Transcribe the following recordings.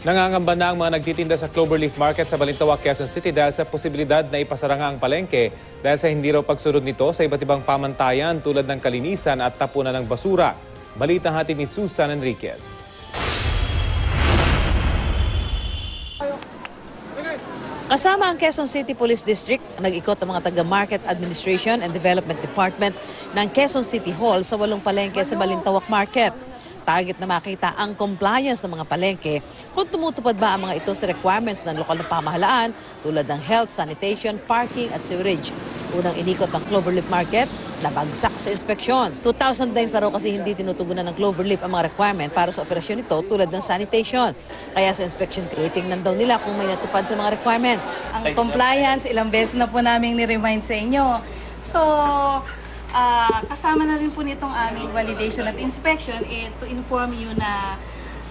Nangangamba na ang mga nagtitinda sa Cloverleaf Market sa Balintawak, Quezon City dahil sa posibilidad na ipasara nga ang palengke dahil sa hindi raw pagsunod nito sa iba't ibang pamantayan tulad ng kalinisan at tapunan ng basura. Balita hatid ni Susan Enriquez. Kasama ang Quezon City Police District, nag-ikot ang mga taga-Market Administration and Development Department ng Quezon City Hall sa walong palengke sa Balintawak Market. Target na makita ang compliance ng mga palengke kung tumutupad ba ang mga ito sa requirements ng lokal na pamahalaan tulad ng health, sanitation, parking at sewerage. Unang inikot ang Cloverleaf Market, nabagsak sa inspeksyon. 2009 pa raw kasi hindi tinutugunan ng Cloverleaf ang mga requirement para sa operasyon nito tulad ng sanitation. Kaya sa inspection titingnan daw nila kung may natupad sa mga requirement. Ang compliance, ilang beses na po namin ni-remind sa inyo. So, ah, kasama na rin po nitong aming validation at inspection eh, to inform you na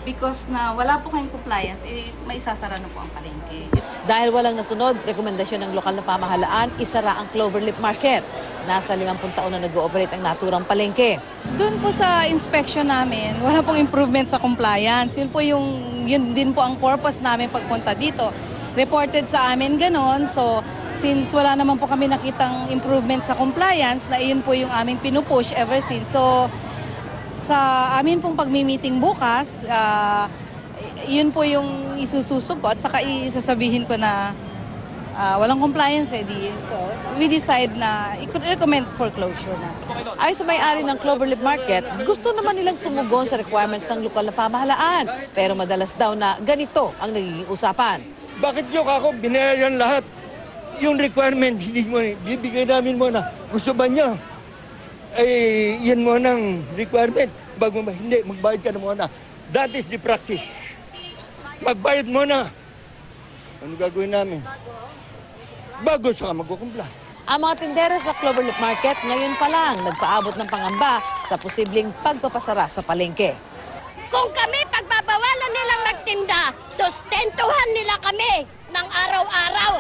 because na wala po kayong compliance, eh, maisasara na po ang palengke. Dahil walang nasunod, rekomendasyon ng lokal na pamahalaan, isara ang Cloverleaf Market. Nasa 50 taon na nag-ooperate ang naturang palengke. Doon po sa inspection namin, wala pong improvement sa compliance. Yun po yung, yun din po ang purpose namin pagpunta dito. Reported sa amin ganon, so since wala naman po kami nakitang improvement sa compliance, na iyon po yung aming pinupush ever since. So sa amin pong pagmi-meeting bukas, ah, yun po yung isususo ko at saka isasabihin ko na ah, walang compliance eh. Di, so we decide na i-recommend for closure na. Ayon sa may-ari ng Cloverleaf Market, gusto naman nilang tumugon sa requirements ng lokal na pamahalaan. Pero madalas daw na ganito ang nagiging usapan. Bakit nyo kako binayaran lahat? Yung requirement, hindi mo, bibigay namin muna. Gusto ba nyo? Eh, yan mo ng requirement. Bago ba? Hindi, magbayad ka na muna. That is the practice. Magbayad muna. Ano gagawin namin? Bago sa magkukumpla. Ang mga tindera sa Cloverleaf Market ngayon pa lang nagpaabot ng pangamba sa posibleng pagpapasara sa palengke. Kung kami nilang magtinda, sustentuhan nila kami ng araw-araw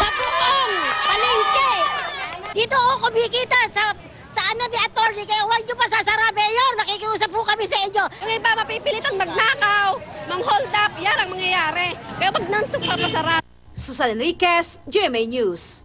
sa buong palengke. Dito ako kumikita sa sa ano ni attorney, kaya huwag niyo pa sasara, Mayor. Nakikiusap po kami sa inyo. Yung iba mapipilitan magnakaw, mang-hold up, yan ang mangyayari. Kaya wag nang papasara. Susan Enriquez, GMA News.